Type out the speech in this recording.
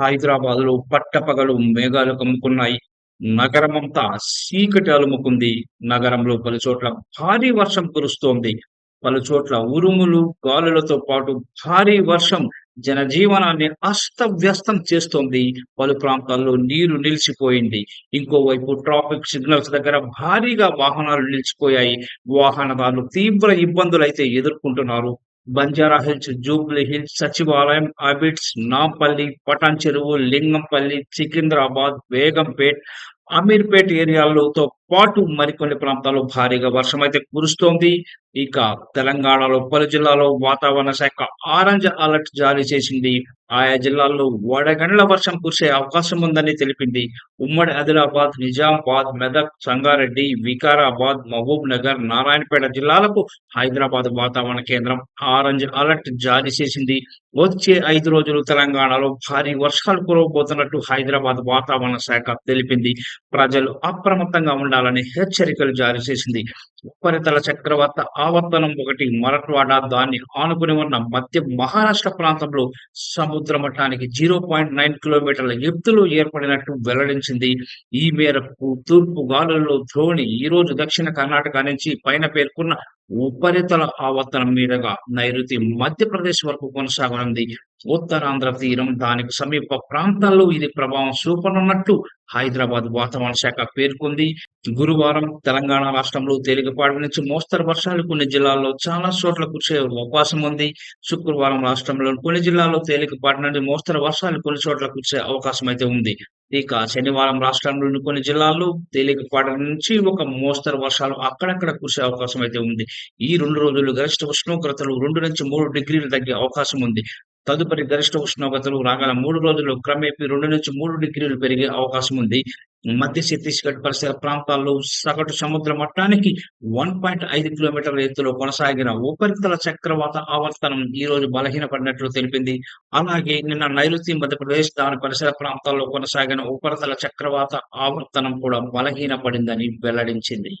హైదరాబాద్లో పట్టపగలు మేఘాలు కమ్ముకున్నాయి. నగరమంతా చీకటి అలుముకుంది. నగరంలో పలు చోట్ల భారీ వర్షం కురుస్తోంది. పలు చోట్ల ఉరుములు గాలులతో పాటు భారీ వర్షం జనజీవనాన్ని అస్తవ్యస్తం చేస్తోంది. పలు ప్రాంతాల్లో నీరు నిలిచిపోయింది. ఇంకోవైపు ట్రాఫిక్ సిగ్నల్స్ దగ్గర భారీగా వాహనాలు నిలిచిపోయాయి. వాహనదారులు తీవ్ర ఇబ్బందులు అయితే ఎదుర్కొంటున్నారు. బంజారా హిల్స్ జూబ్లీ హిల్స్ సచివాలయం అబిట్స్ నాంపల్లి పటాన్ చెరువు లింగంపల్లి సికింద్రాబాద్ బేగంపేట్ అమీర్పేట్ ఏరియాలతో పాటు మరికొన్ని ప్రాంతాల్లో భారీగా వర్షం అయితే కురుస్తోంది. ఇక తెలంగాణలో పలు జిల్లాలో వాతావరణ శాఖ ఆరెంజ్ అలర్ట్ జారీ చేసింది. ఆయా జిల్లాల్లో వడగండ్ల వర్షం కురిసే అవకాశం ఉందని తెలిపింది. ఉమ్మడి ఆదిలాబాద్ నిజామాబాద్ మెదక్ సంగారెడ్డి వికారాబాద్ మహబూబ్ నగర్ నారాయణపేట జిల్లాలకు హైదరాబాద్ వాతావరణ కేంద్రం ఆరెంజ్ అలర్ట్ జారీ చేసింది. వచ్చే ఐదు రోజులు తెలంగాణలో భారీ వర్షాలు కురవబోతున్నట్టు హైదరాబాద్ వాతావరణ శాఖ తెలిపింది. ప్రజలు అప్రమత్తంగా ఉండాలి. ఉండాలని హెచ్చరికలు జారీ చేసింది. ఉపరితల చక్రవర్త ఆవర్తనం ఒకటి మరట్వాడ దాన్ని ఆనుకుని ఉన్న మధ్య మహారాష్ట్ర ప్రాంతంలో సముద్ర మట్టానికి జీరో పాయింట్ నైన్ కిలోమీటర్ల ఎత్తులో ఏర్పడినట్టు వెల్లడించింది. ఈ మేరకు తూర్పు గాలుల్లో ద్రోణి ఈ రోజు దక్షిణ కర్ణాటక నుంచి పైన పేర్కొన్న ఉపరితల ఆవర్తనం మీదుగా నైరుతి మధ్యప్రదేశ్ వరకు కొనసాగనుంది. ఉత్తరాంధ్ర తీరం దానికి సమీప ప్రాంతాల్లో ఇది ప్రభావం చూపనున్నట్టు హైదరాబాద్ వాతావరణ శాఖ పేర్కొంది. గురువారం తెలంగాణ రాష్ట్రంలో తేలికపాటి నుంచి మోస్తరు వర్షాలు కొన్ని జిల్లాల్లో చాలా చోట్ల కురిసే అవకాశం ఉంది. శుక్రవారం రాష్ట్రంలో కొన్ని జిల్లాల్లో తేలికపాటి నుండి మోస్తరు వర్షాలు కొన్ని చోట్ల కురిసే అవకాశం అయితే ఉంది. ఇక శనివారం రాష్ట్రంలోని కొన్ని జిల్లాల్లో తేలికపాటి నుంచి ఒక మోస్తరు వర్షాలు అక్కడక్కడ కురిసే అవకాశం అయితే ఉంది. ఈ రెండు రోజులు గరిష్ట ఉష్ణోగ్రతలు రెండు నుంచి మూడు డిగ్రీలు తగ్గే అవకాశం ఉంది. తదుపరి గరిష్ట ఉష్ణోగ్రతలు రాగల మూడు రోజులు క్రమేపీ రెండు నుంచి మూడు డిగ్రీలు పెరిగే అవకాశం ఉంది. మధ్య ఛత్తీస్గఢ్ పరిసర ప్రాంతాల్లో సగటు సముద్ర మట్టానికి వన్ పాయింట్ ఐదు కిలోమీటర్ల ఎత్తులో కొనసాగిన ఉపరితల చక్రవాత ఆవర్తనం ఈ రోజు బలహీనపడినట్లు తెలిపింది. అలాగే నిన్న నైరుతి మధ్యప్రదేశ్ దాని పరిసర ప్రాంతాల్లో కొనసాగిన ఉపరితల చక్రవాత ఆవర్తనం కూడా బలహీనపడిందని వెల్లడించింది.